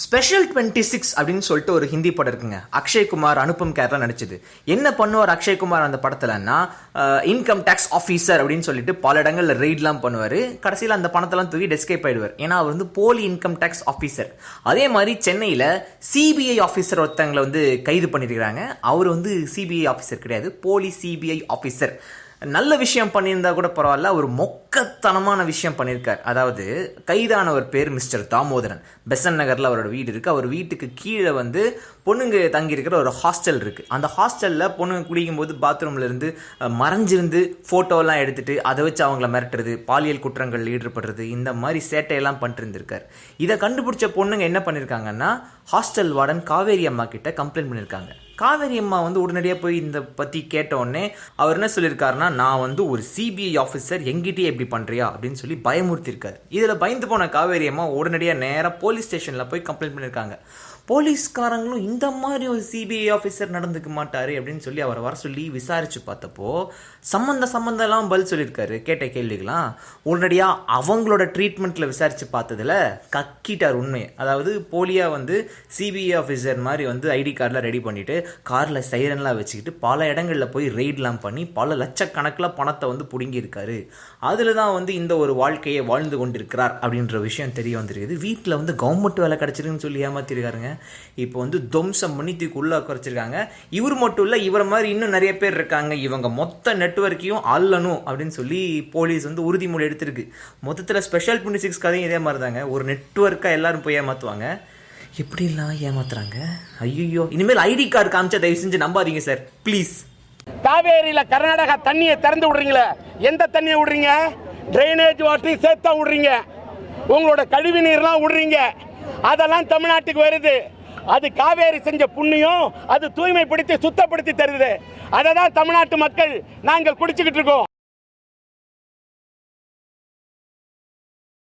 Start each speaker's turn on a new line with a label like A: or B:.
A: Special twenty six அப்படின்னு சொல்லிட்டு ஒரு ஹிந்தி படம் இருக்குங்க. அக்ஷய்குமார் அனுப்பம் கேர்லாம் நடிச்சது. என்ன பண்ணுவார் அக்ஷய்குமார் அந்த படத்துலன்னா இன்கம் டேக்ஸ் ஆஃபீஸர் அப்படின்னு சொல்லிட்டு பல இடங்களில் ரெய்ட்லாம் பண்ணுவார். கடைசியில் அந்த பணத்தெல்லாம் தூக்கி டெஸ்கேப் ஆயிடுவார். ஏன்னா அவர் வந்து போலி இன்கம் டேக்ஸ் ஆஃபீஸர் அதே மாதிரி சென்னையில் சிபிஐ ஆஃபீஸர் ஒருத்தங்களை வந்து கைது பண்ணியிருக்கிறாங்க அவர் வந்து சிபிஐ ஆஃபீஸர் கிடையாது. போலி சிபிஐ ஆஃபீஸர் நல்ல விஷயம் பண்ணியிருந்தா கூட பரவாயில்ல. ஒரு மூர்க்கத்தனமான விஷயம் பண்ணியிருக்கார் அதாவது கைதானவர் பேர் மிஸ்டர் தாமோதரன். பெசன் நகரில் அவரோட வீடு இருக்குது அவர் வீட்டுக்கு கீழே வந்து பொண்ணுங்க தங்கியிருக்கிற ஒரு ஹாஸ்டல் இருக்குது அந்த ஹாஸ்டலில் பொண்ணுங்க குடிக்கும் போது மறைஞ்சிருந்து ஃபோட்டோலாம் எடுத்துகிட்டு அதை வச்சு அவங்கள மிரட்டுறது பாலியல் குற்றங்கள் ஈடுபடுறது இந்த மாதிரி சேட்டையெல்லாம் பண்ணிட்டு இதை கண்டுபிடிச்ச பொண்ணுங்க என்ன பண்ணியிருக்காங்கன்னா ஹாஸ்டல் வார்டன் காவேரி அம்மா கிட்ட கம்ப்ளைண்ட் பண்ணியிருக்காங்க காவேரி அம்மா வந்து உடனடியாக போய் இந்த பற்றி கேட்ட அவர் என்ன சொல்லியிருக்காருன்னா நான் வந்து ஒரு சிபிஐ ஆஃபீஸர் எங்கிட்டயே இப்படி பண்ணுறியா அப்படின்னு சொல்லி பயமுறுத்திருக்காரு இதில் பயந்து போன காவேரி அம்மா உடனடியாக நேராக போலீஸ் ஸ்டேஷனில் போய் கம்ப்ளைண்ட் பண்ணியிருக்காங்க. போலீஸ்காரங்களும் இந்த மாதிரி ஒரு சிபிஐ ஆஃபீஸர் நடந்துக்க மாட்டார் அப்படின்னு சொல்லி அவரை வர சொல்லி விசாரித்து பார்த்தப்போ சம்மந்த சம்மந்தம்லாம் பதில் சொல்லியிருக்காரு. கேட்ட கேள்விகளாம் உடனடியாக அவங்களோட ட்ரீட்மெண்ட்டில் விசாரித்து பார்த்ததுல கக்கிட்டார் உண்மை. அதாவது போலியாக வந்து சிபிஐ ஆஃபீஸர் மாதிரி வந்து ஐடி கார்டெலாம் ரெடி பண்ணிவிட்டு காரில் சைரன்லாம் வச்சுக்கிட்டு பல இடங்களில் போய் ரெய்ட்லாம் பண்ணி பல லட்சக்கணக்கில் பணத்தை வந்து பிடுங்கியிருக்காரு. அதில் தான் வந்து இந்த ஒரு வாழ்க்கையை வாழ்ந்து கொண்டிருக்கிறார் அப்படின்ற விஷயம் தெரிய வந்திருக்குது. வீட்டில் வந்து கவர்மெண்ட் வேலை கிடச்சிருக்குன்னு சொல்லி ஏமாத்திருக்காருங்க. இப்போ வந்து துவம்சம் பண்ணி தூக்கி குறைச்சிருக்காங்க. இவர் மட்டும் இல்லை இவரை மாதிரி இன்னும் நிறைய பேர் இருக்காங்க. இவங்க மொத்த நெட்வொர்க்கையும் அள்ளணும் அப்படின்னு சொல்லி போலீஸ் வந்து உறுதிமொழி எடுத்திருக்கு. மொத்தத்தில் ஸ்பெஷல் டுவெண்ட்டி சிக்ஸ் கதையும் இதே மாதிரி தாங்க. ஒரு நெட்வொர்க்காக எல்லாரும் போய் ஏமாற்றுவாங்க எப்படிலாம் ஏமாத்துறாங்க? ஐயோ இனிமேல் ஐடி கார்டு காமிச்சா தயவு செஞ்சு நம்பாதீங்க சார். ப்ளீஸ்
B: காவேரியில கர்நாடகா தண்ணியை திறந்து விடுறீங்களே? எந்த தண்ணியை விடுறீங்க? ட்ரைனேஜ் வாட்டரையும் சேர்த்தா விடுறீங்க. உங்களோட கழிவு நீர்லாம் விடுறீங்க. அதெல்லாம் தமிழ்நாட்டுக்கு வருது. அது காவேரி செஞ்ச புண்ணியம் அது தூய்மைப்படுத்தி சுத்தப்படுத்தி தருது. அதை தான் தமிழ்நாட்டு மக்கள் நாங்கள் குடிச்சுக்கிட்டு இருக்கோம்.